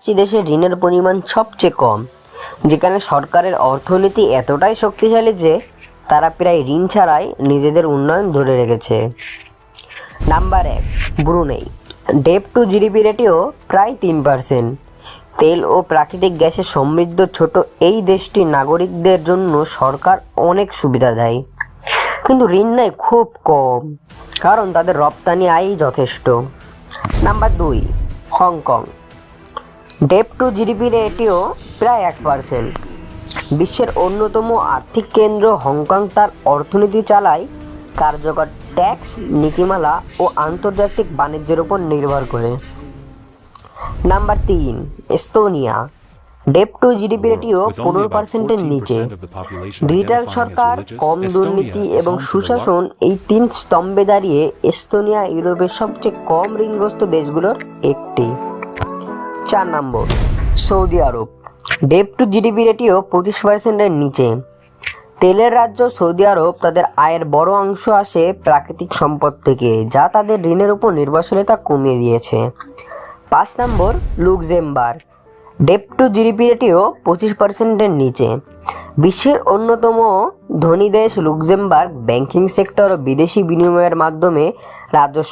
পাঁচটি দেশে ঋণের পরিমাণ সবচেয়ে কম? যেখানে সরকারের অর্থনীতি এতটাই শক্তিশালী যে, তারা প্রায় ঋণ ছাড়াই নিজেদের উন্নয়ন ধরে রেখেছে। নাম্বার এক, Brunei. Debt to GDP ratio প্রায় তিন পার্সেন্ট। তেল ও প্রাকৃতিক গ্যাসে সমৃদ্ধ ছোট এই দেশটি নাগরিকদের জন্য সরকার অনেক সুবিধা দেয়। কিন্তু ঋণ নেয় খুব কম, কারণ তাদের রপ্তানি আয়ই যথেষ্ট। নাম্বার দুই, Hong Kong. Debt to GDP ratio প্রায় এক পার্সেন্ট বিশ্বের অন্যতম আর্থিক কেন্দ্র হংকং তার অর্থনীতি চালায় কার্যকর ট্যাক্স নীতিমালা ও আন্তর্জাতিক বাণিজ্যের উপর নির্ভর করে। নাম্বার তিন Estonia. Debt to GDP ratio পনেরো পার্সেন্টের নিচে। 14% of the population ডিজিটাল সরকার কম দুর্নীতি এবং সুশাসন এই তিন স্তম্ভে দাঁড়িয়ে এস্তোনিয়া ইউরোপের সবচেয়ে কম ঋণগ্রস্ত দেশগুলোর একটি। চার নম্বর, Saudi Arab. Debt to GDP ratio পঁচিশ পার্সেন্টের নিচে। তেলের রাজ্য সৌদি আরব তাদের আয়ের বড় অংশ আসে প্রাকৃতিক সম্পদ থেকে, যা তাদের ঋণের উপর নির্ভরশীলতা কমিয়ে দিয়েছে। পাঁচ নম্বর, Luxembourg. Debt to GDP ratio পঁচিশ পার্সেন্টের নিচে। বিশ্বের অন্যতম ধনী দেশ লুক্সেমবার্গ ব্যাংকিং সেক্টর ও বিদেশি বিনিময়ের মাধ্যমে রাজস্ব